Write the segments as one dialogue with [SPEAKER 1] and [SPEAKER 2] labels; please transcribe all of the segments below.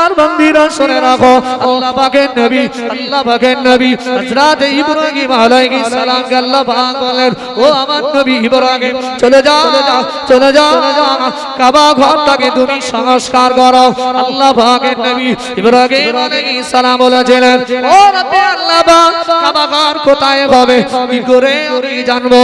[SPEAKER 1] আল্লাহর বান্দিরা শুনে রাখো। আল্লাহ পাকের নবী, আল্লাহ পাকের নবী, হযরত ইব্রাহিম আলাইহিস সালামকে আল্লাহ পাক বলেন, ও আমার নবী ইব্রাহিম, চলে যাও চলে যাও কাবা ঘরটাকে তুমি সংস্কার করো। আল্লাহ পাকের নবী ইব্রাহিম আলাইহিস সালাম বলেছিলেন, ও রব্বি আল্লাহ পাক, কাবা ঘর কোথায় হবে? কি করে আমি জানব?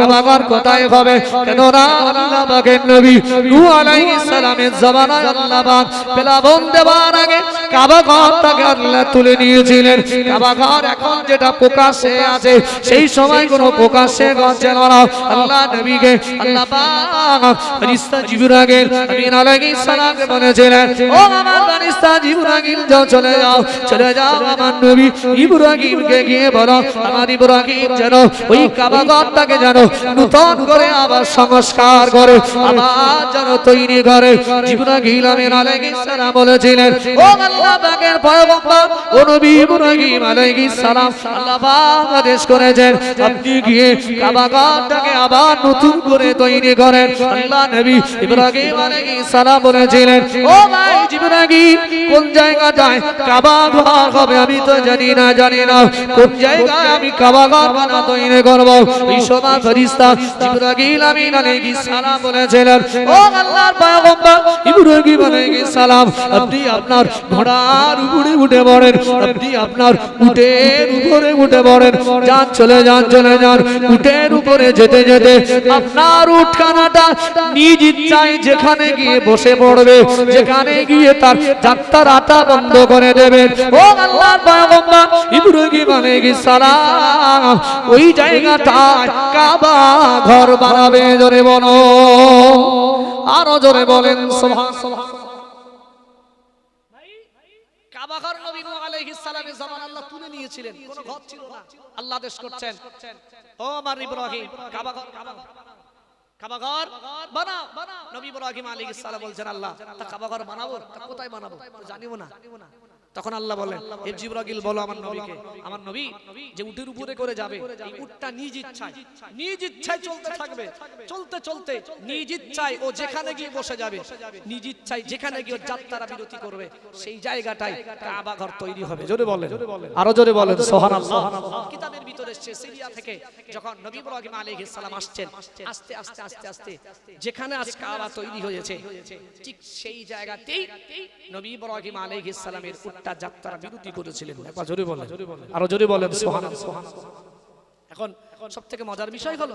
[SPEAKER 1] কাবা ঘর কোথায় হবে? কেন না আল্লাহ পাকের নবী নূহ আলাইহিস সালামের জমানায় আল্লাহ পাক প্লাবন দেওয়ার আগে কাবা ঘরটাকে আল্লাহ তুলে নিয়েছিলেন। কাবা ঘর এখন যেটা প্রকাশ্যে আছে, সেই সময় কোনো প্রকাশ্যে ঘর ছিল না আল্লাহ নবীকে, আল্লাহ আমিন আলাইহিস বলেছিলেন, ও আমার যাও চলে যাও চলে যাও আমার নবী ইব্রাহিমকে গিয়ে বলো, আমার ইব্রাহিম যেন ওই কাবা ঘরটাকে যেন নতুন করে আবার সংস্কার করে, আবার যেন তৈরি করে। জিবরাইল আমিন আলাইহিস সালাম বলেছিলেন, ও আল্লাহ পাকের পয়গম্বর ও নবী ইব্রাহিম আলাইহিস সালাম আল্লাহ আদেশ করেছেন, আপনি গিয়ে কাবা আবার নতুন করে তৈরি করেন। আল্লাহ নবী ইব্রাহিম আলাইহিস সালাম বলেছিলেন, ও ভাই ইব্রাহিম, কোন জায়গাটায় কাবা ঘর হবে আমি তো জানি না জানি না। কোন জায়গায় আমি কাবা ঘর বানা তৈরি করব? এই সময় ফেরেশতা ইব্রাহিম আমিন আলাইহিস সালাম বলেছিলেন, ও আল্লাহর পয়গম্বর, ইব্রাহিম আলাইহিস সালাম, আপনি আপনার ঘোড়ার উপরে উঠে পড়েন। আপনি আপনার উটের উপরে উঠে পড়েন। যান, চলে যান চলে যান। উটের উপরে যেতে যেতে আপনার উঠখানাটা নিজ ইচ্ছায় যেখানে গিয়ে বসে পড়বে, যেখানে গিয়ে তার যাত্রার আটা বন্ধ করে দেবেন। ও আল্লাহর পয়গম্বর, ইব্রাহিম আলাইহিস সালাম, ওই জায়গাটা কাবা ঘর বানাবে। জোরে বলো। আরও জোরে বলেন, সুবহান
[SPEAKER 2] কাবাঘর নিয়েছিলেন কোনো ঘর ছিল না। আল্লাহ আদেশ করছেন, ও আমার ইব্রাহিম, কাবা ঘর কাবাঘর কাবাঘর বানাও। নবী ইব্রাহিম আলাইহিস সালাম বলছেন, আল্লাহ, তা কাবাঘর বানাবো কোথায় বানাবো? জানিও না। তখন আল্লাহ বলেন হে জিব্রাইল বলো আমার নবীকে আমার নবী যে উটের উপরে করে যাবে এই উটটা নিজ ইচ্ছায় নিজ ইচ্ছায় চলতে থাকবে চলতে চলতে নিজ ইচ্ছায় ও যেখানে গিয়ে বসে যাবে নিজ ইচ্ছায় যেখানে গিয়ে ওর যাত্রা বিরতি করবে সেই জায়গাটায় কাবা ঘর তৈরি হবে। জোরে বলেন।
[SPEAKER 1] আরও জোরে বলেন সুবহানাল্লাহ।
[SPEAKER 2] কিতাবের ভিতরে এসেছে সিরিয়া থেকে যখন নবী ইব্রাহিম আলাইহিস সালাম আসছেন আস্তে আস্তে আস্তে আস্তে যেখানে আজ কাবা তৈরি হয়েছে ঠিক সেই জায়গাতেই নবী ইব্রাহিম আলাইহিস সালামের উটটা যাত্রা বিরতি করেছিলেন।
[SPEAKER 1] একবার জোরে বলেন। আরও জোরে বলেন সুবহানাল্লাহ।
[SPEAKER 2] এখন সব থেকে মজার বিষয় হলো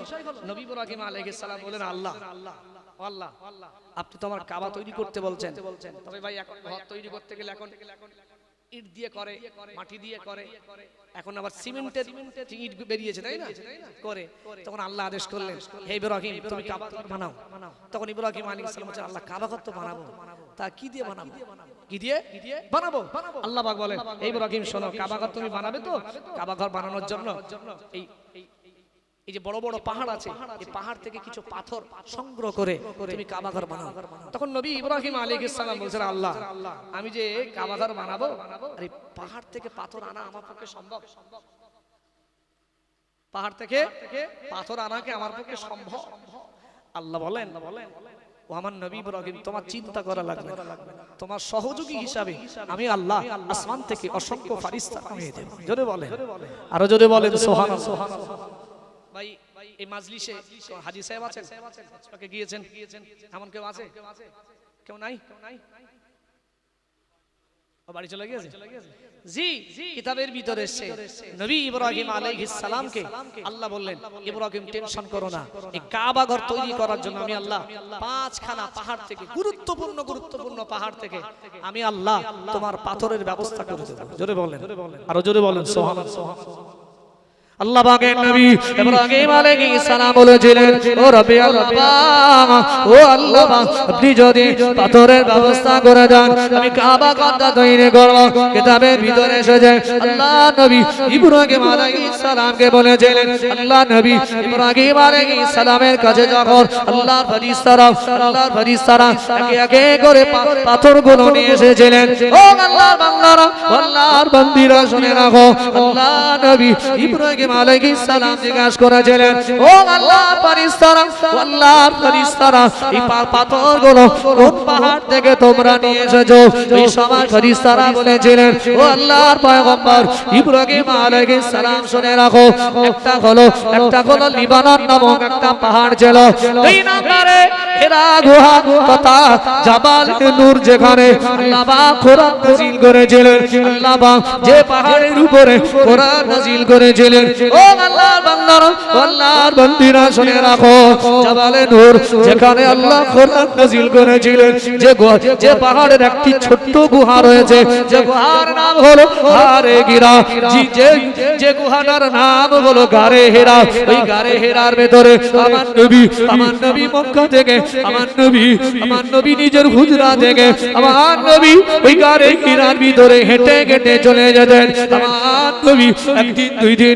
[SPEAKER 2] নবী ইব্রাহিম আলাইহিস সালাম বলেন আল্লাহ আল্লাহ আপনি তো আমার কাবা তৈরি করতে বলছেন। তবে ভাই এখন ঘর তৈরি করতে গেলে এখন ইট দিয়ে করে মাটি দিয়ে করে এখন আবার সিমেন্টের ইট বেরিয়েছে তাই না? করে। তখন আল্লাহ আদেশ করলেন হে ইব্রাহিম তুমি কাবা বানাও। তখন ইব্রাহিম আলাইহিস সালাম বলছেন আল্লাহ কাবা ঘর তো বানাবো। তা কি দিয়ে বানাবো? দিয়ে? বানাবো। আল্লাহ ইব্রাহিম, শোনো তুমি বানাবে তো? বানানোর জন্য? এই যে বড় বড় পাহাড় আছে পাহাড় থেকে কিছু পাথর সংগ্রহ করে কাবাঘর তখন নবী ইব্রাহিম আলাইহিস সালাম বলছেন, আল্লাহ, আমি যে কাবাঘর বানাবো, আর পাহাড় থেকে পাথর আনা আমার পক্ষে সম্ভব। পাহাড় থেকে পাথর আনাকে আমার পক্ষে সম্ভব। আল্লাহ বলেন বলেন ও আমার নবী ইব্রাহিম তোমার চিন্তা করা লাগবে তোমার সহযোগী হিসাবে আমি আল্লাহ আসমান থেকে অসংখ্য ফারিস্তা নামিয়ে দেব। জোরে বলেন।
[SPEAKER 1] আরও জোরে বলেন সুবহানাল্লাহ।
[SPEAKER 2] ভাই এই মাজলিসে হাজি সাহেব আছেন? গিয়েছেন? এমন কেউ আছে? কেউ নাই? ও বাড়ি চলে গিয়েছে? জি কিতাবের ভিতরে এসছে। নবী ইব্রাহিম আলাইহিস সালামকে আল্লাহ বললেন ইব্রাহিম টেনশন করো না। এই কাবা ঘর তৈরি করার জন্য আমি আল্লাহ পাঁচখানা পাহাড় থেকে গুরুত্বপূর্ণ গুরুত্বপূর্ণ পাহাড় থেকে আমি আল্লাহ তোমার পাথরের ব্যবস্থা করে দেব। জোরে বলেন।
[SPEAKER 1] আরও জোরে বলেন সুবহানাল্লাহ আল্লাহ পাকের নবী ইব্রাহিম আলাইহিস সালাম বলেছিলেন ও রব্বি আল্লাহ ও আল্লাহ আপনি যদি পাথরের ব্যবস্থা করে দেন আমি কাবা তৈরি করব। কিতাবের ভিতরে এসেছে আল্লাহ নবী ইব্রাহিম আলাইহিস সালামকে বলেছিলেন আল্লাহ নবী ইব্রাহিম আলাইহিস সালামের কাছে যখন ফেরেশতারা আল্লাহর ফেরেশতারা একে একে করে পাথরগুলো নিয়ে এসেছিলেন ও আল্লাহর বান্দারা আল্লাহর বান্দিরা শুনে রাখো আল্লাহ নবী ইব্রাহিম ইব্রাহিম আলাইহিস সালাম জিজ্ঞাসা করেছিলেন, ও আল্লাহর ফেরেশতারা ও আল্লাহর ফেরেশতারা, এই পা- পাথরগুলো কোন পাহাড় থেকে তোমরা নিয়ে এসেছ? এই সময় ফেরেশতারা বলেছিলেন, ও আল্লাহর পয়গম্বর, ইব্রাহিম আলাইহিস সালাম, শুনে রাখো, একটা হলো একটা হলো লিবানন নামক একটা পাহাড় ছিল। দুই নম্বরে হেরা গুহা তথা জাবাল নূর যেখানে আল্লাহ কোরআন নাযিল করেছিলেন আল্লাহ যে পাহাড়ের উপরে কোরআন নাযিল করেছিলেন পাহাড়ের একটি ছোট্ট গুহা রয়েছে, যে গুহার নাম হলো যে গুহাটার নাম হলো গারে হেরা। ওই গারে হেরার ভেতরে আমার নবী আমার নবী মক্কা থেকে, আমার নবী আমার নবী নিজের হুজরা থেকে, আমার নবী ওই গারে হেরার ভিতরে হেঁটে হেঁটে চলে যেতেন। আমার নবী একদিন, দুই দিন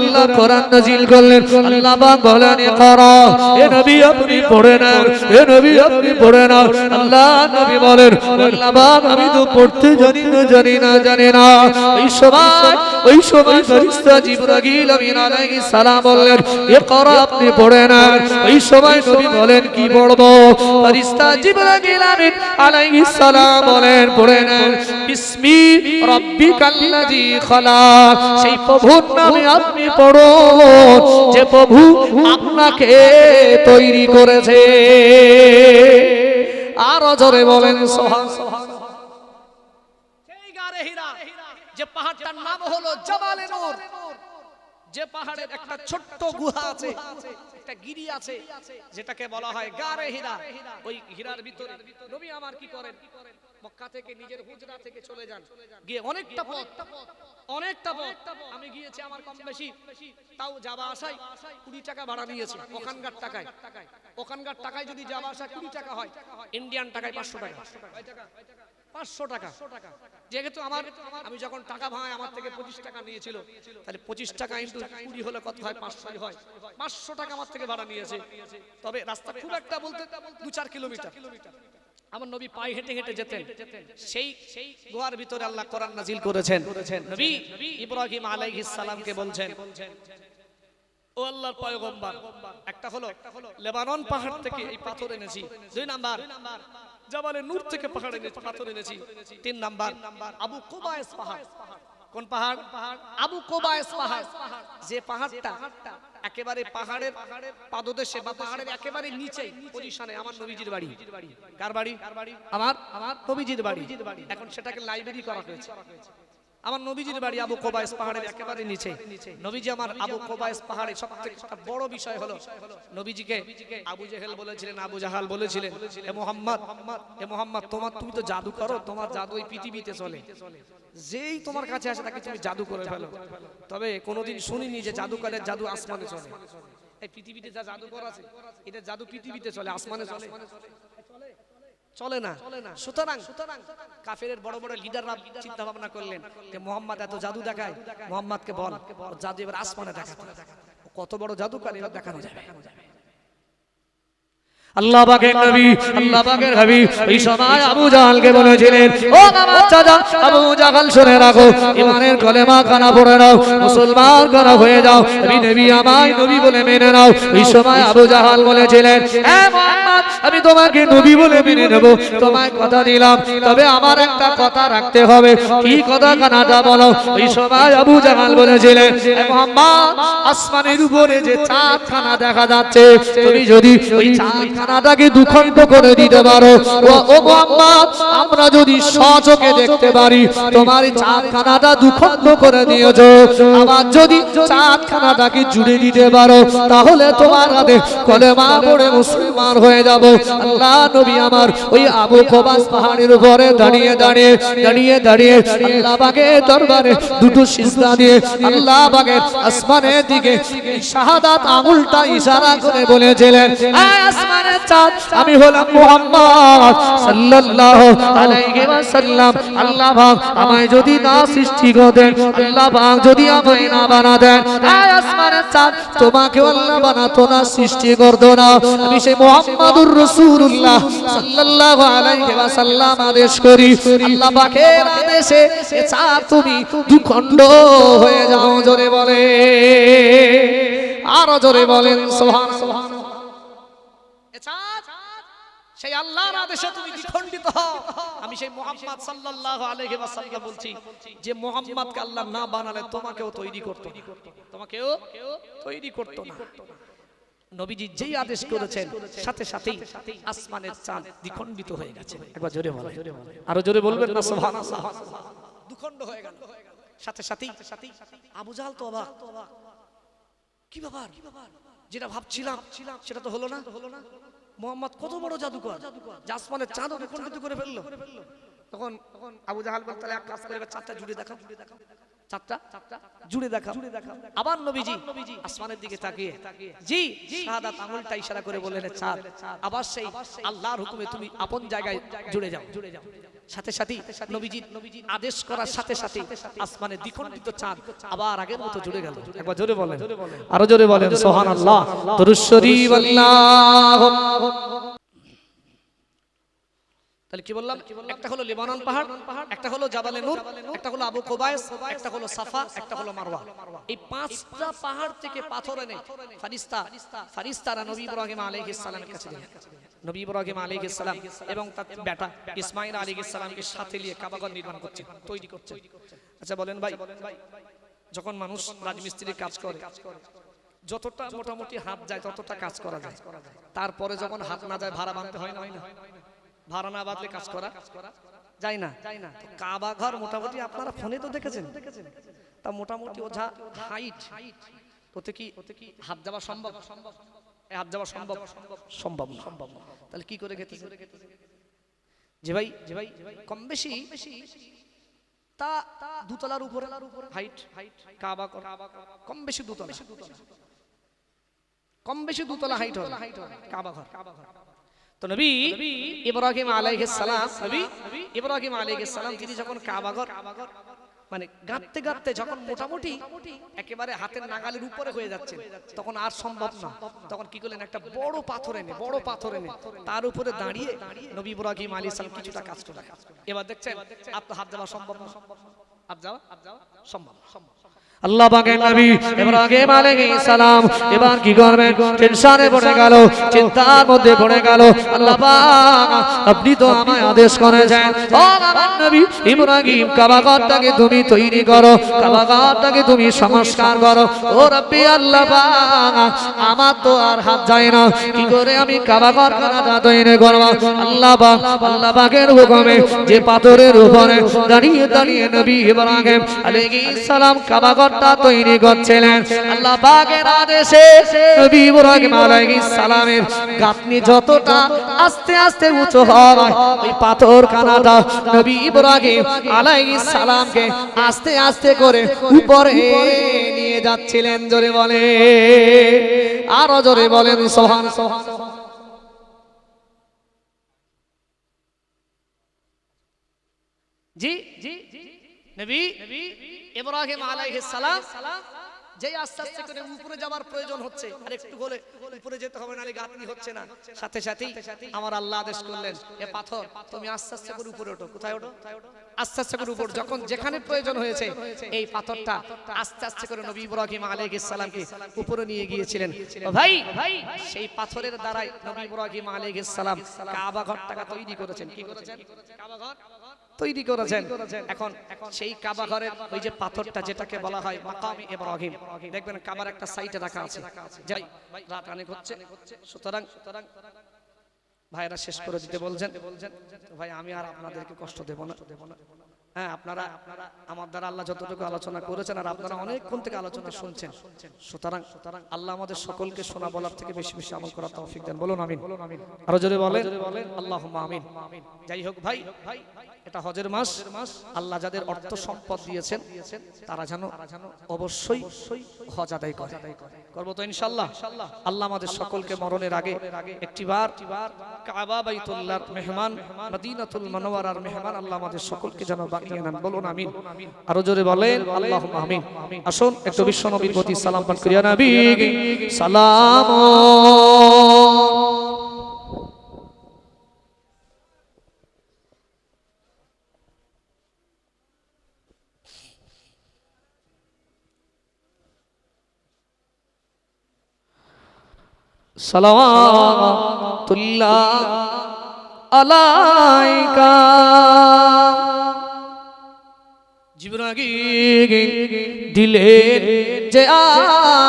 [SPEAKER 1] আল্লাহ কোরআন নাযিল করলেন। আল্লাহ পাক বলেন ইকরা এ নবী আপনি পড়ে নেন এ নবী আপনি পড়ে নেন আল্লাহ নবী বলেন, আল্লাহ পাক, আমি তো পড়তে জানি না জানি না জানি না। এই সময় ওই সময় ফেরেশতা জিবরাইল আমিন আলাইহিস সালাম বললেন ইকরা আপনি পড়ে নেন ওই সময় নবী বলেন, কি পড়ব? ফেরেশতা জিবরাইল আমিন আলাইহিস সালাম বলেন, পড়ে বিসমি খালাক সেই প্রভুর নামে আপনি পড়ুন যে প্রভু আপনাকে তৈরি করেছে। আরও জোরে বলেন, সোহান
[SPEAKER 2] সেই গারে হীরা যে পাহাড়টার নাম হলো জবালে নূর। যে পাহাড়ের একটা ছোট্ট গুহা আছে একটা গিরি আছে যেটাকে বলা হয় গারে হীরা। ওই হীরার ভিতরে। নবী আমার কি করেন? মক্কা থেকে নিজের হুজরা থেকে চলে যান। গিয়ে অনেকটা পথ। অনেকটা পথ। আমি গিয়েছি আমার কম বেশি। তাও যাবা আসাই কুড়ি টাকা ভাড়া নিয়েছে ওখানকার টাকায়। ওখানকার টাকায় যদি যাবা আসা কুড়ি টাকা হয় ইন্ডিয়ান টাকায় পাঁচশো টাকা। পাঁচশো টাকা। যেহেতু আমার আমি যখন টাকা ভাঙাই আমার থেকে পঁচিশ টাকা নিয়েছিল, তাহলে পঁচিশ টাকা ইন্টু কুড়ি হলে কত হয়? পাঁচশোই হয়। পাঁচশো টাকা আমার থেকে ভাড়া নিয়েছে। তবে রাস্তা খুব একটা বলতে দু চার কিলোমিটার কিলোমিটার। আমার নবী পায়ে হেঁটে হেঁটে যেতেন। সেই সেই গুহার ভিতরে আল্লাহ কোরআন নাজিল করেছেন। নবী ইব্রাহিম আলাইহিস সালামকে বলছেন ও আল্লাহর পয়গম্বর একটা হলো লেবানন পাহাড় থেকে এই পাথর এনেছি। দুই নাম্বার জাবালে নূর থেকে পাহাড় এনেছি পাথর এনেছি। তিন নাম্বার আবু কুবায়েস পাহাড়। কোন পাহাড়? আবু কোবায়েস পাহাড়। যে পাহাড়টা একেবারে পাহাড়ের পাদদেশে বা পাহাড়ের একেবারে নিচে পজিশনে আমার নবীজির বাড়ি। কার বাড়ি? আমার আমার নবীজির বাড়ি। এখন সেটাকে লাইব্রেরি করা হয়েছে। আমার নবীজির বাড়ি আবু কোবাইস পাহাড়ের একেবারে নিচে। নবীজি আমার আবু কোবাইস পাহাড়ে সবথেকে একটা বড় বিষয় হলো, নবীজিকে আবু জেহেল বলেছিলেন, আবু জাহাল বলেছিলেন, এ মোহাম্মদ এ মোহাম্মদ, তোমার, তুমি তো জাদু করো, তোমার জাদু এই পৃথিবীতে চলে। যেই তোমার কাছে আসে তাকে তুমি জাদু করে ফেলো। তবে কোনোদিন শুনিনি যে জাদুকারের জাদু আসমানে চলে। এই পৃথিবীতে যা জাদুকর আছে, এটা জাদু পৃথিবীতে চলে, আসমানে চলে। চলে না। সুতরাং কাফের বড় বড় লিডাররা চিন্তা ভাবনা করলেন যে মোহাম্মদ এত জাদু দেখায় মোহাম্মদকে বল। জাদু এবার আসমানে দেখা কত বড় এবার দেখানো যাবে।
[SPEAKER 1] আল্লাহ পাকের নবী আল্লাহ পাকের হাবিব এই সময় আবু জাহালকে বলেছিলেন ও আমার চাচা আবু জাহাল শুনে রাখো ইমানের কলেমা খানা পড়ে নাও মুসলমান করা হয়ে যাও নবী নবী আমায় নবী বলে মেনে নাও। এই সময় আবু জাহাল বলেছিলেন এ মুহাম্মদ আমি তোমাকে নবী বলে মেনে নেব তোমায় কথা দিলাম তবে আমার একটা কথা রাখতে হবে কি কথা খানাটা বলো? এই সময় আবু জাহাল বলেছিলেন আসমানের উপরে যে চাঁদ খানা দেখা যাচ্ছে তুমি যদি ওই চাঁদ খানাটাকে দুখণ্ড করে দিতে পারো। ও মোহাম্মদ আমরা যদি সচোখে দেখতে পারি, তোমার চাঁদখানাটা দুখণ্ড করে দিয়েছ। আবার যদি চাঁদখানাটাকে জুড়ে দিতে পারো, তাহলে তোমার হাতে কলেমা পড়ে মুসলমান হয়ে যাব। আল্লাহ নবী আমার ওই আবু কোবাস পাহাড়ের উপরে দাঁড়িয়ে দাঁড়িয়ে দাঁড়িয়ে দাঁড়িয়ে আল্লাহ পাকে দরবারে দুটো সিজদা দিয়ে আল্লাহ পাকের আসমানের দিকে শাহাদাত আঙুলটা ইশারা করে বলেছিলেন, "আয় আসমানের আমি হলাম মুহাম্মদ সাল্লাল্লাহু আলাইহি ওয়াসাল্লাম। আল্লাহ পাক আমায় যদি না সৃষ্টি করেন আল্লাহ পাক যদি আমায় না বানাতেন আয় আসমানের চাঁদ তোমাকে আল্লাহ বানাতো না, সৃষ্টি করতো না। আমি সেই মুহাম্মাদুর রাসূলুল্লাহ সাল্লাল্লাহু আলাইহি ওয়াসাল্লাম আদেশ করি, আল্লাহ পাকের আদেশে এ চাঁদ তুমি দুখণ্ড হয়ে যাও, জোরে বলে আরও জোরে বলেন, সুবহানাল্লাহ
[SPEAKER 2] এ চাঁদ, সেই আল্লাহর আদেশে তুমি দ্বিখণ্ডিত হও। আমি সেই মোহাম্মদ সাল্লাল্লাহু আলাইহি ওয়াসাল্লাম বলছি যে মোহাম্মদকে আল্লাহ না বানালে তোমাকেও তৈরি করতে। তোমাকেও তৈরি করতে না। নবীজি যেই আদেশ করেছেন, সাথে সাথেই আসমানের চাঁদ দ্বিখণ্ডিত হয়ে গেছে। একবার জোরে বলে আরও জোরে বলবেন না? সুবহানাল্লাহ। দুখণ্ড হয়ে গেল। সাথে সাথেই আবু জাহাল তো অবাক। কি ব্যাপার? যেটা ভাবছিলাম, সেটা তো হলো না হলো না। মোহাম্মদ কত বড় জাদুকর? জাসমানের চাঁদ করে ফেলল। তখন তখন আবু জাহাল তাহলে এক কাজ করে চাঁদটা জুড়ে দেখাও। চাঁদটা জুড়ে দেখাও। আবার নবীজি আসমানের দিকে তাকিয়ে জি শাহাদাত আঙুলটা ইশারা করে বললেন চাঁদ। আবার সেই আল্লাহর হুকুমে তুমি আপন জায়গায় জুড়ে যাও। জুড়ে যাও। সাথে সাথে নবীজি আদেশ করার সাথে সাথে আসমানে দ্বিখণ্ডিত চাঁদ আবার আগের মতো জুড়ে গেল। একবার জোরে বলেন।
[SPEAKER 1] আরও জোরে বলেন। শরীফ আল্লাহ
[SPEAKER 2] তাহলে কি বললাম? একটা হলো লেবানন পাহাড় একটা হলো জাবালে নূর একটা হলো আবু কোবায়েস একটা হলো সাফা একটা হলো মারওয়া। এই পাঁচটা পাহাড় থেকে পাথর এনে ফারিস্তা ফারিস্তারা নবী ইব্রাহিম আলাইহিস সালামের কাছে দিলেন নবী ইব্রাহিম আলাইহিস সালাম এবং তার বেটা ইসমাইল আলাইহিস সালামকে সাথে নিয়ে কাবাগর নির্মাণ করছে তৈরি করছে। আচ্ছা বলেন ভাই যখন মানুষ রাজমিস্ত্রির কাজ করে যতটা মোটামুটি হাত যায় ততটা কাজ করা যায়। তারপরে যখন হাত না যায় ভাড়া বাঁধতে হয় না হয় না। ভাড়া না বাঁধলে কাজ করা? যায় না। কাবা ঘর মোটামুটি আপনারা ফোনে তো দেখেছেন। তা মোটামুটি ওঝা হাইট ওতে কি ওতে কি হাত যাওয়া সম্ভব? এ হাত যাওয়া সম্ভব? সম্ভব সম্ভব তাহলে কি করে খেতে যে ভাই যে ভাই কম বেশি তা দুতলার উপরে হাইট হাইট কাবা কম বেশি দুতলা। কম বেশি দুতলা হাইট হবে। কাবা ঘর। তো নবী ইব্রাহিম আলাইহিস সালাম নবী ইব্রাহিম আলাইহিস সালাম তিনি যখন মানে গাঁততে গাঁততে যখন মোটামুটি একেবারে হাতের নাগালের উপরে হয়ে যাচ্ছে তখন আর সম্ভব না। তখন কি করলেন? একটা বড় পাথর এনে বড় পাথর এনে তার উপরে দাঁড়িয়ে নবী ইব্রাহিম আলাইহিস সালাম কিছুটা কাজ করলেন। এবার দেখছেন আপনার হাত যাওয়া সম্ভব না? হাত যাওয়া সম্ভব সম্ভব
[SPEAKER 1] আল্লাহ পাকের নবী ইব্রাহিম আলাইহিস সালাম, এবার কি করবেন? টেনশনে পড়ে গেল, চিন্তার মধ্যে পড়ে গেল। আল্লাহ পাক, আপনি তো আমায় আদেশ ও আমার নবী, ইব্রাহিম কাবাগরটাকে তুমি তৈরি করো কাবাগরটাকে তুমি সংস্কার করো। ও রব্বি আল্লাহ পাক, আমার তো আর হাত যায় না, কি করে আমি কাবাগর খানাটা তৈরি করব? আল্লাহ পাক, আল্লাহ পাকের হুকুমে যে পাথরের উপরে দাঁড়িয়ে দাঁড়িয়ে নবী ইব্রাহিম আলাইহিস সালাম কাবাগরটা তৈরি করছিলেন। আল্লাহ পাকের আদেশে নবী ইব্রাহিম আলাইহিস সালামের গাঁথনি যতটা আস্তে আস্তে উঁচু হয় ওই পাথর খানাটা নবী ইব্রাহিম আলাইহিস সালামকে আস্তে আস্তে করে উপরে নিয়ে যাচ্ছিলেন, জোরে বলে। আরও জোরে বলেন সোহান সোহান
[SPEAKER 2] জি জি। নবী ইব্রাহিম আলাইহিস সালাম যেই আস্তে আস্তে করে উপরে যাওয়ার প্রয়োজন হচ্ছে। আর একটু হলে উপরে যেতে হবে নালে গাঁথনি হচ্ছে না। সাথে সাথেই আমার আল্লাহ আদেশ করলেন এ পাথর তুমি আস্তে আস্তে করে উপরে ওঠো। কোথায় ওঠো? আস্তে আস্তে করে উপর যখন যেখানে প্রয়োজন হয়েছে এই পাথরটা আস্তে আস্তে করে নবী ইব্রাহিম আলাইহিস সালামকে উপরে নিয়ে গিয়েছিলেন। ও ভাই ভাই সেই পাথরের দ্বারাই নবী ইব্রাহিম আলাইহিস সালাম কাবা ঘরটাকে তৈরি করেছেন। কি করেছেন? কাবা ঘর তৈরি করেছেন। এখন সেই কাবা ঘরের ওই যে পাথরটা যেটাকে বলা হয় মাকামে ইব্রাহিম। দেখবেন কাবার একটা সাইটে রাখা আছে। যাই রাত অনেক হচ্ছে। সুতরাং সুতরাং ভাইরা শেষ করে দিতে বলছেন। তো ভাই আমি আর আপনাদেরকে কষ্ট দেব না। হ্যাঁ আপনারা আমার দ্বারা আল্লাহ যতটুকু আলোচনা করেছেন আর আপনারা অনেকক্ষণ থেকে আলোচনা শুনছেন। সুতরাং সুতরাং আল্লাহ আমাদের সকলকে শোনা বলার থেকে বেশি বেশি আমল করার তৌফিক দেন। বলুন আমিন। আরও জোরে বলেন। আল্লাহ আমিন। যাই হোক ভাই। ভাই। এটা হজের মাস। আল্লাহ যাদের অর্থ সম্পদ দিয়েছেন, তারা যেন অবশ্যই হজ আদায় করে। করব তো ইনশাল্লাহ আল্লাহ আমাদের সকলকে মরণের আগে একটিবার কাবা বাইতুল্লাহর মেহমান, মদিনাতুল মনোয়ারার মেহমান আল্লাহ আমাদের সকলকে যেন বানিয়ে নেন। বলুন আমিন। আরও জোরে বলেন আল্লাহ আমিন। আসুন, একটু বিশ্ব নবীর প্রতি সালাম পাঠ করিয়া নবী, সালাম সালামাতুল্লাহ দিলে যে আজ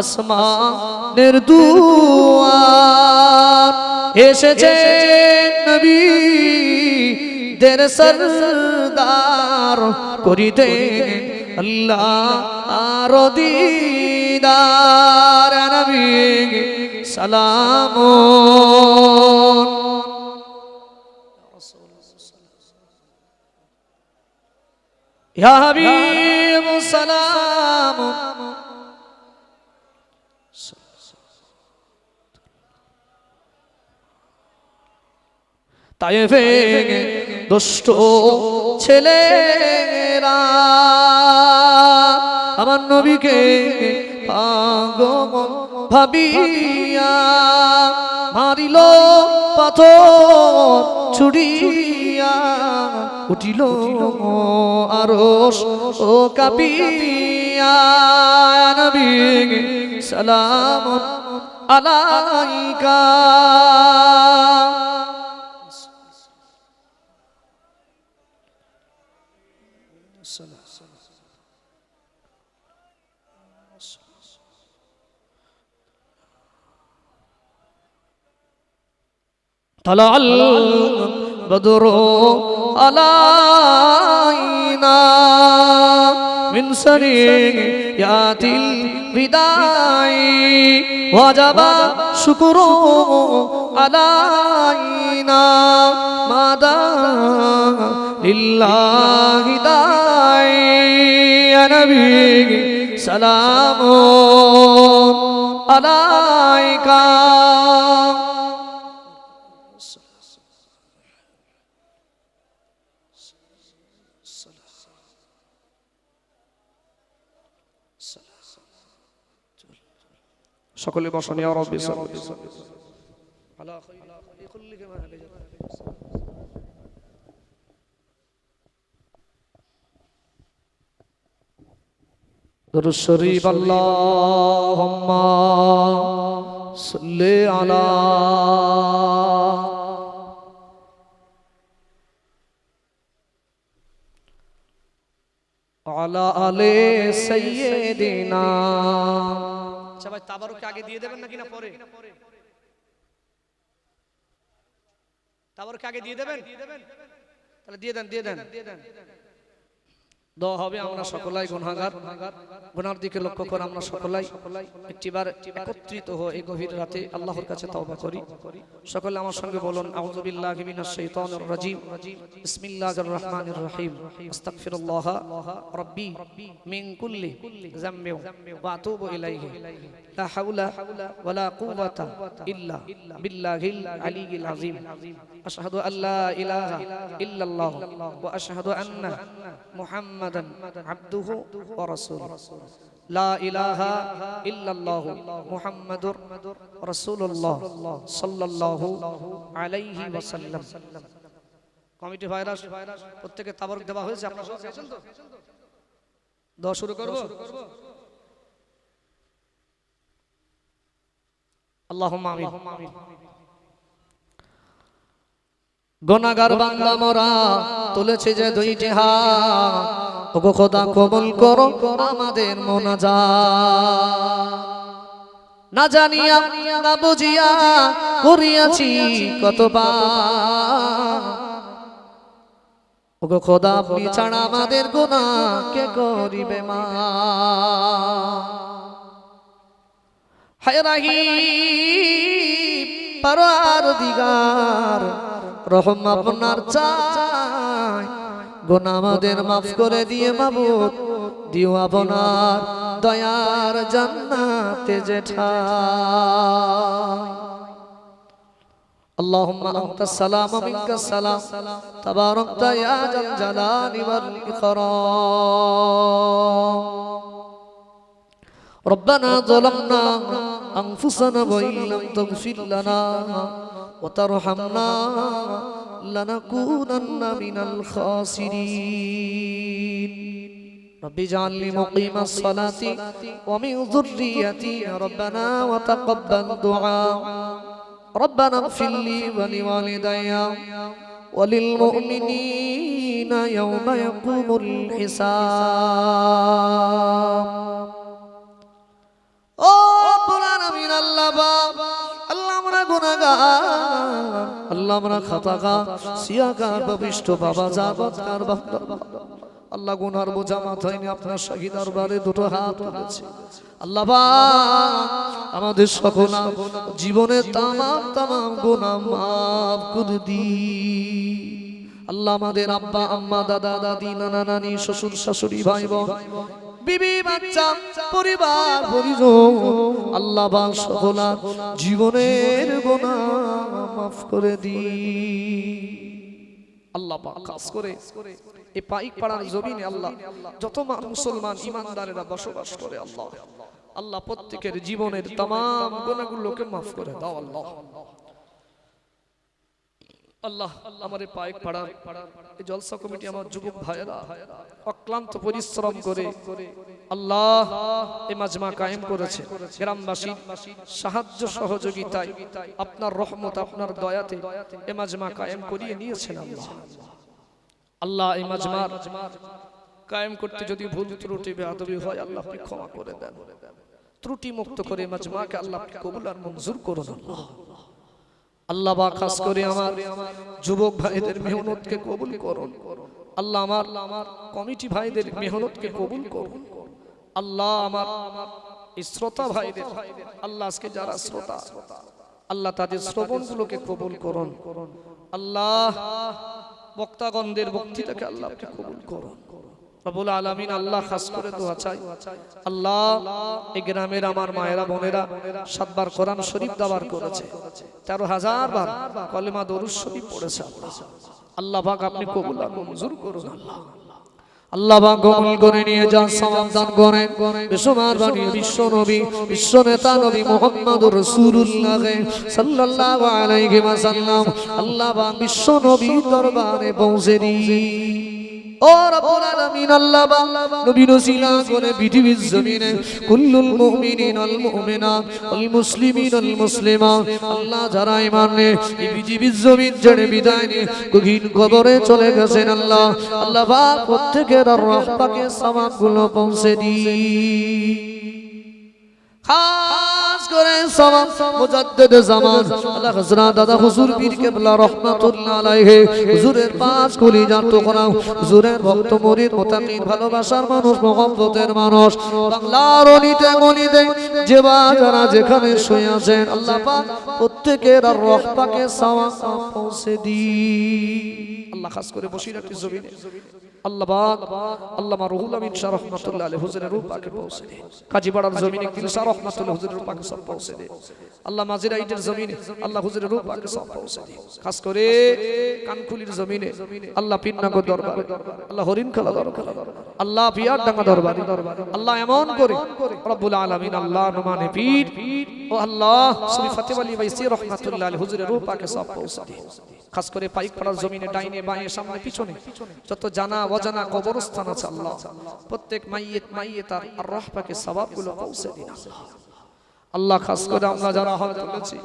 [SPEAKER 2] আসমানের দুয়ার এসেছে নবী দের সরদার করিতে আল্লাহ আর দিদার নবী সালাম সালাম তাইফে দুষ্ট আমার নবীকে ভাবিয়া মারিল পাথর ছুড়িয়া উঠিল আরস ও কাপিয়া। নবী সালাম আলাইকা। طلع البدر علينا من سريات الوداع وجب شكر علينا ماذا لله داعي يا نبي سلام عليك সকলে বসনে আর রব্বি আলা খাইরি মা درود شریف اللهم صل على على آل سيدنا আচ্ছা ভাই তাবারুকে আগে দিয়ে দেবেন নাকি না পরে? তাবারুকে আগে দিয়ে দেবেন? তাহলে দিয়ে দেন দিয়ে দেন। দোয়া হবে আমরা সকলাই গুনাহগার। গুনার দিকে লক্ষ্য করে আমরা সকলাই একটিবার একত্রিত হয়ে এই গভীর রাতে আল্লাহর কাছে তওবা করি। সকলে আমার সঙ্গে বলুন, আউযু বিল্লাহি মিনাশ শাইতানির রাজিম। বিসমিল্লাহির রহমানির রহিম। আস্তাগফিরুল্লাহ রাব্বি মিন কুল্লি যামবি ওয়া আতুবু ইলাইহি। লা হাওলা ওয়ালা কুওয়াতা ইল্লা বিল্লাহিল আলিয়্যিল আযীম। আশহাদু আল্লা ইলাহা ইল্লাল্লাহ ওয়া আশহাদু আন্না মুহাম্মাদান আবদুহু ওয়া রাসূলুহু। লা ইলাহা ইল্লাল্লাহ মুহাম্মাদুর রাসূলুল্লাহ সাল্লাল্লাহু আলাইহি ওয়াসাল্লাম। কমিটি ভাইরাস প্রত্যেকে তাবারক দেওয়া হয়েছে আপনারা সব তো? শুরু করব? আল্লাহুম্মা আমিন। গোনাগার বান্দা মোরা তুলেছে যে দুইটি হাত। ওগো খোদা, কবল করো আমাদের মোনাজাত।
[SPEAKER 1] না জানিয়া, না বুঝিয়া করিয়াছি কত ওগো খোদা, আপনি ছাড়া আমাদের গোনা কে করিবে মা। হায় রাহিম পারার দিগার রহম আপনার চাই। গোনা আমাদের মাফ করে দিয়ে মাবুদ দিও আপনার দয়ার জান্নাতে জেঠাই اللهم أنت السلام ومنك السلام تباركت يا ذا الجلال والإكرام ربنا ظلمنا أنفسنا وإن لم تغفر لنا وترحمنا لنكونن من الخاسرين. رب اجعلني مقيم الصلاة ومن ذريتي ربنا وتقبل دعاء. ربنا اغفر لي ولوالدي وللمؤمنين يوم يقوم الحساب. আল্লাহ গুনার বোঝা মাথায় নিয়ে আপনার দরবারে দুটো হাত আল্লাহ আমাদের সকল জীবনের তামাম তামাম গুনাহ মাফ আল্লাহ আমাদের আব্বা, আম্মা, দাদা, দাদি, নানা, নানি, শ্বশুর, শাশুড়ি, ভাই, বোন বিবি বাচ্চা পরিবার পরিজন আল্লাহ বা সকলা জীবনের গোনা মাফ করে দি। আল্লাহ খাস করে এই পাইক পাড়ার জমিনে আল্লাহ যত মুসলমান ইমানদারেরা বসবাস করে আল্লাহ আল্লাহ প্রত্যেকের জীবনের তাম গোনাগুলোকে মাফ করে দাও আল্লাহ। আল্লাহ আমার এই পাইক পাড়ার এই জলসা কমিটি আমার যুবক ভাইয়েরা অক্লান্ত পরিশ্রম করে আল্লাহ এই মাজমা কায়েম করেছে। গ্রামবাসী, সাহায্য সহযোগিতায় আপনার রহমত, আপনার দয়াতে এ মাজমা কায়েম করিয়ে নিয়েছেন আল্লাহ। আল্লাহ এই মাজমার কায়েম করতে যদি ভুল ত্রুটি, বেয়াদবি হয়, আল্লাহ আপনি ক্ষমা করে দেন। ত্রুটি মুক্ত করে মাজমাকে আল্লাহ আপনি কবুল আর মঞ্জুর করুন আল্লাহ। আল্লাহ বা খাস করে আমার যুবক ভাইদের মেহনতকে কবুল করুন। আল্লাহ আমার আমার কমিটি ভাইদের মেহনতকে কবুল করুন। আল্লাহ আমার শ্রোতা ভাইদের আল্লাহ আজকে যারা শ্রোতা আল্লাহ তাদের শ্রবণগুলোকে কবুল করুন। আল্লাহ বক্তাগণদের বক্তৃতাকে আল্লাহ আপনি কবুল করুন। রবুল আলমিন আল্লাহ খাস করে তো চাই। আল্লাহ, এই গ্রামের আমার মায়েরা, বোনেরা সাতবার কোরআন শরীফ দাবার করেছে। তেরো হাজার বার কলেমা দরুদ শরীফ পড়েছে আল্লাহ। পাক আপনি কবুল মঞ্জুর করুন আল্লাহ। আল্লাহ কবুল করে নিয়ে যান দান করেন। বিশ্বমার বাণী বিশ্ব নবী, বিশ্ব নেতা নবী আলাইহি ওয়াসাল্লাম। আল্লাহ বিশ্ব নবী দরবারে পৌঁছে রসিলা করে আল্লাহ পাক প্রত্যেকের রহমাকে সওয়াবগুলো পৌঁছে দিন খাস করে সওয়াব মুজাদ্দিদ জামান, আল্লাহ হযরত দাদা হুজুর পীর কেবলা রাহমাতুল্লাহ আলাইহি, হুজুরের পাঁচ কলিজার টুকরা হুজুরের ভক্ত murid মুতাকিন ভালোবাসার মানুষ, মহব্বতের মানুষ, বাংলার অলিতে গলিতে যে যারা যেখানে শুয়ে আছেন, আল্লাহ পাক প্রত্যেকের আর রহমাকে সওয়াব পৌঁছে দি। আল্লাহ খাস করে বসিরাটি জমিনে। আল্লাহ পাক আল্লামা রুহুল আমিন শাহ রহমাতুল্লাহ আলাইহি হুজুরের রূপ পাকে পৌঁছে দে কাজীপাড়ার জমিনে দিল শাহ রহমাতুল্লাহ হুজুরের রূপ পাকে সব পৌঁছে দে আল্লাহ মাজিরাইটের জমিনে আল্লাহ হুজুরের রূপ পাকে সব পৌঁছে দে খাস করে কানকুলির জমিনে আল্লাহ পিন্নাগর দরবারে, আল্লাহ হরিণখলা দরবারে, আল্লাহ পিয়ার ডাঙ্গা দরবারে, আল্লাহ এমন করে, রব্বুল আলামিন আল্লাহ আলী খাস করে পাইক পাড়ার জমিনে ডাইনে বাঁয়ে সামনে পিছনে, যত জানা অজানা কবরস্থান আছে আল্লাহ প্রত্যেক মাইয়েত মাইয়েতার আর রহ পাকে সওয়াবগুলো পৌঁছে দিন আল্লাহ। আল্লাহ খাস করে আমরা যারা হাত তুলেছি,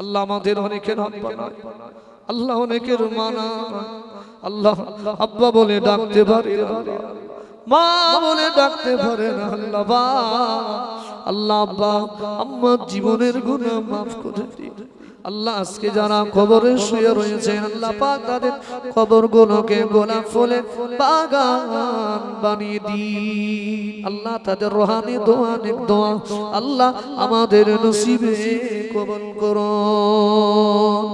[SPEAKER 1] আল্লাহ আমাদের অনেকের বানায় আল্লাহ অনেকের মানা আল্লাহ আব্বা বলে ডাকতে পারে মা বলে ডাকতে পারে না, আল্লাহ আল্লাহ আব্বা আমার জীবনের গুনাহ মাফ করে দিন আল্লাহ আজকে যারা কবরে শুয়ে রয়েছেন, আল্লাহ পাক তাদের কবর গুলোকে গোলাপ ফুলে বাগান বানিয়ে দিন। আল্লাহ তাদের রোহানি দোয়া, নেক দোয়া, আল্লাহ আমাদের নসিবে কবল করুন।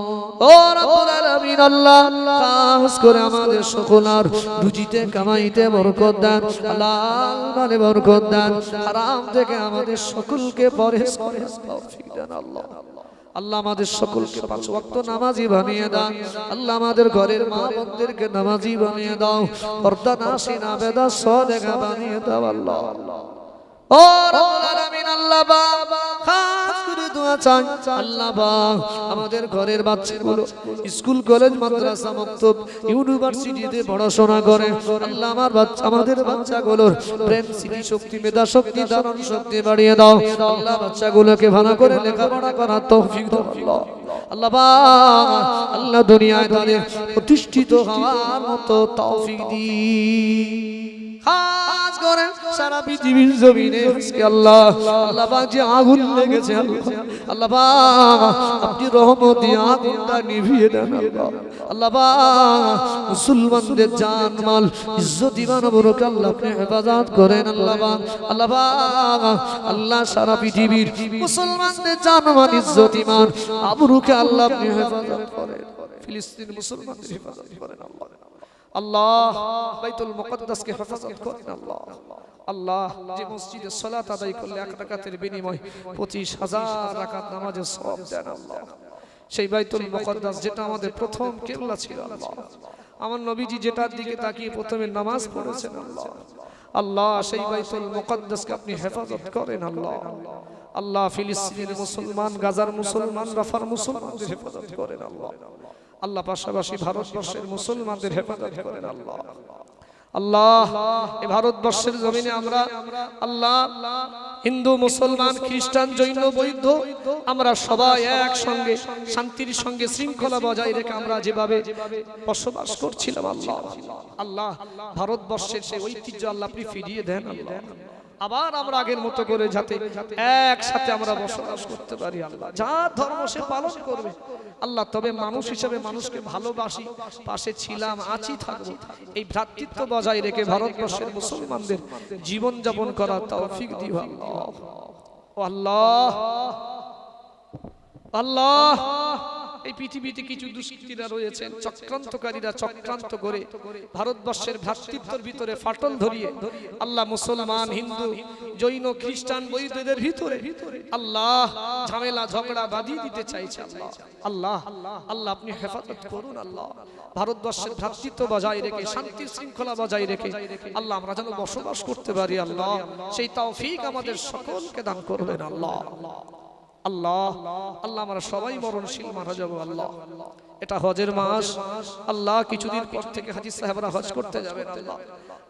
[SPEAKER 1] ও রব্বুল আলামিন, আল্লাহ খাস করে আমাদের সকলার রুজিতে, কামাইতে বরকত দান, হালাল মানে বরকত দান, হারাম থেকে আমাদের সকলকে পরহেজ করে তৌফিক দান আল্লাহ। আল্লাহ আমাদের সকলকে পাঁচ ওয়াক্ত নামাজি বানিয়ে দাও। আল্লাহ আমাদের ঘরের মা বোনদেরকে নামাজি বানিয়ে দাও। পর্দা নাসি না বেদা সদেগা বানিয়ে দাও আল্লাহ। ও রব্বুল আলামিন আল্লাহ বাবা দোয়া চাই। আল্লাহ আমাদের ঘরের বাচ্চাগুলো স্কুল, কলেজ, মাদ্রাসা, মক্তব, ইউনিভার্সিটিতে পড়াশোনা করে। আল্লাহ আমার বাচ্চা, আমাদের বাচ্চাগুলোর প্রেম, স্মৃতি, শক্তি, মেধা, শক্তি ধারণ শক্তি বাড়িয়ে দাও। আল্লাহ বাচ্চাগুলোকে ভালো করে লেখাপড়া করার তৌফিক দাও। আল্লাহ দুনিয়ায় তাদের প্রতিষ্ঠিত হওয়ার মতো তৌফিক সারা পৃথিবীর হেফাজত করেন আল্লাহ সারা পৃথিবীর মুসলমানদের জান, মাল ইমান আবরুকে আল্লাহ আপনি হেফাজত করেন। ফিলিস্তিন মুসলমানদের হেফাজত করেন আল্লাহ। আল্লাহ। বাইতুল মুকদ্দাসকে হেফাজত করেন আল্লাহ। আল্লাহ। যে মসজিদে সালাত আদায় করলে এক রাকাতের বিনিময় পঁচিশ হাজার রাকাত নামাজের সব দেন আল্লাহ। সেই বাইতুল মুকদ্দাস যেটা আমাদের প্রথম কেবলা ছিল আল্লাহ। আমার নবীজি যেটার দিকে তাকিয়ে প্রথমে নামাজ পড়েছেন আল্লাহ। আল্লাহ। সেই বাইতুল মুকদ্দাসকে আপনি হেফাজত করেন আল্লাহ। আল্লাহ। ফিলিস্তিনের মুসলমান, গাজার মুসলমান রাফার মুসলমানদের হেফাজত করেন আল্লাহ। আল্লাহ পাশাপাশি ভারতবর্ষের মুসলমানদের হেফাজত করেন আল্লাহ। আল্লাহ এই ভারতবর্ষের জমিনে আমরা আল্লাহ, হিন্দু, মুসলমান, খ্রিস্টান, জৈন, বৌদ্ধ, আমরা সবাই একসঙ্গে, শান্তির সঙ্গে শৃঙ্খলা বজায় রেখে আমরা যেভাবে বসবাস করছিলাম আল্লাহ। আল্লাহ, ভারতবর্ষের সেই ঐতিহ্য আল্লাহ আপনি ফিরিয়ে দেন আল্লাহ। আবার আমরা আগের মতো করে যাতে একসাথে আমরা বসবাস করতে পারি আল্লাহ। যা ধর্ম সে পালন করবে। আল্লাহ তবে মানুষ হিসেবে মানুষকে ভালোবাসি। পাশে ছিলাম আছি থাকব। এই ভ্রাতৃত্ব বজায় রেখে ভারতবর্ষের মুসলমানদের জীবন যাপন করার তৌফিক দিও আল্লাহ। আল্লাহ। আল্লাহ। এই পৃথিবীতে কিছু দুষ্কৃতীরা রয়েছেন, চক্রান্তকারীরা চক্রান্ত করে ভারতবর্ষের ভ্রাতৃত্বের ভিতরে ফাটল ধরিয়ে আল্লাহ মুসলমান, হিন্দু, জৈন, খ্রিস্টান বৈদ্যদের ভিতরে আল্লাহ ঝামেলা, ঝগড়া বাঁধিয়ে দিতে চাইছে আল্লাহ। আল্লাহ আল্লাহ আপনি হেফাজত করুন আল্লাহ। ভারতবর্ষের ভ্রাতৃত্ব বজায় রেখে শান্তি শৃঙ্খলা বজায় রেখে আল্লাহ আমরা যেন বসবাস করতে পারি আল্লাহ। সেই তৌফিক আমাদের সকলকে দান করবেন আল্লাহ। আল্লাহ আল্লাহ আমরা সবাই মরণশীল, মারা যাব আল্লাহ। এটা হজের মাস। আল্লাহ কিছুদিন পর থেকে হাজি সাহেবরা হজ করতে যাবেন আল্লাহ।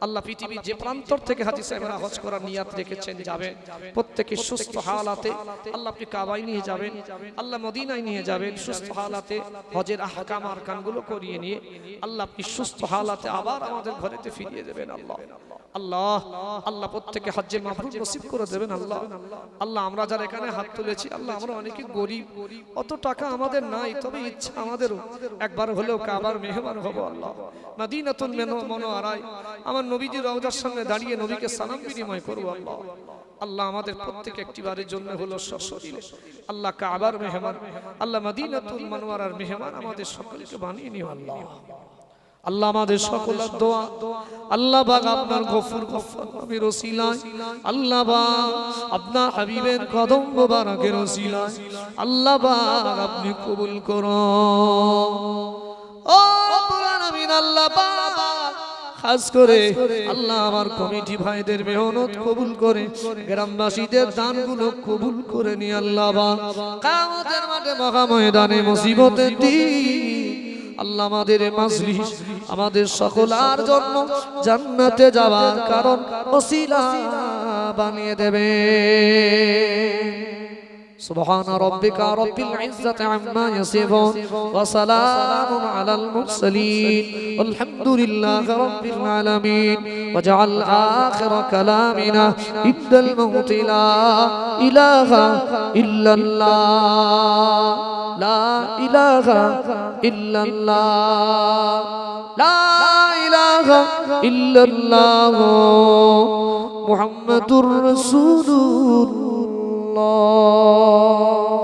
[SPEAKER 1] আল্লাহ পৃথিবীর যে প্রান্তর থেকে হাজি সাহেবরা হজ করার নিয়াত রেখেছেন যাবেন প্রত্যেকে সুস্থ হালাতে আল্লাহ আপনি কাবাই নিয়ে যাবেন, আল্লাহ মদিনায় নিয়ে যাবেন সুস্থ হালাতে, হজের আহকাম আরকানগুলো করিয়ে নিয়ে আল্লাহ আপনি সুস্থ হালাতে আবার আমাদের ঘরেতে ফিরিয়ে দেবেন আল্লাহ। আল্লাহ আল্লাহ প্রত্যেকে হজ্জে মাবরুর নসিব করে দেবেন আল্লাহ। আল্লাহ, আমরা যারা এখানে হাত তুলেছি, আল্লাহ, আমরা অনেকে গরিব। অত টাকা আমাদের নাই, তবে ইচ্ছা আমাদেরও। একবার হলেও কাবার মেহমান হব আল্লাহ। মাদিনাতুন মেনো, মনো আড়াই আমার নবীজির রওজার সামনে দাঁড়িয়ে নবীকে সালাম বিনিময় করব আল্লাহ। আল্লাহ আমাদের প্রত্যেক একটি বারের জন্য হলো সশরীরে। আল্লাহ কাবার মেহমান, আল্লাহ মাদিনাতুল মানোয়ারার মেহমান আমাদের সকলকে বানিয়ে নিও আল্লাহ। আল্লাহ আমাদের সকলের দোয়া। আল্লাহ বাগ আপনার গফুর গফর ওসিলায়। আল্লাহ বাগ আপনার হাবিবের কদম মোবারকের ওসিলায়। আল্লাহ বাগ আপনি কবুল করুন ও রব্বুল আলামিন, আল্লাহ বাগ খাস করে আল্লাহ আমার কমিটি ভাইদের মেহনত কবুল করে, গ্রামবাসীদের দানগুলো কবুল করে নি আল্লাহ বাগ কামতের মাঠে মহা ময়দানে মুসিবতের দিন। আল্লাহ আমাদের মাজলিস আমাদের সকলার জন্য জান্নাতে যাওয়ার কারণ ওসিলা বানিয়ে দেবে। سبحان ربك رب العزة عما يصفون وسلام على المرسلين. والحمد لله رب العالمين. وجعل آخر كلامنا عند الموت لا إله إلا الله. لا إله إلا الله. لا إله إلا الله. محمد رسول الله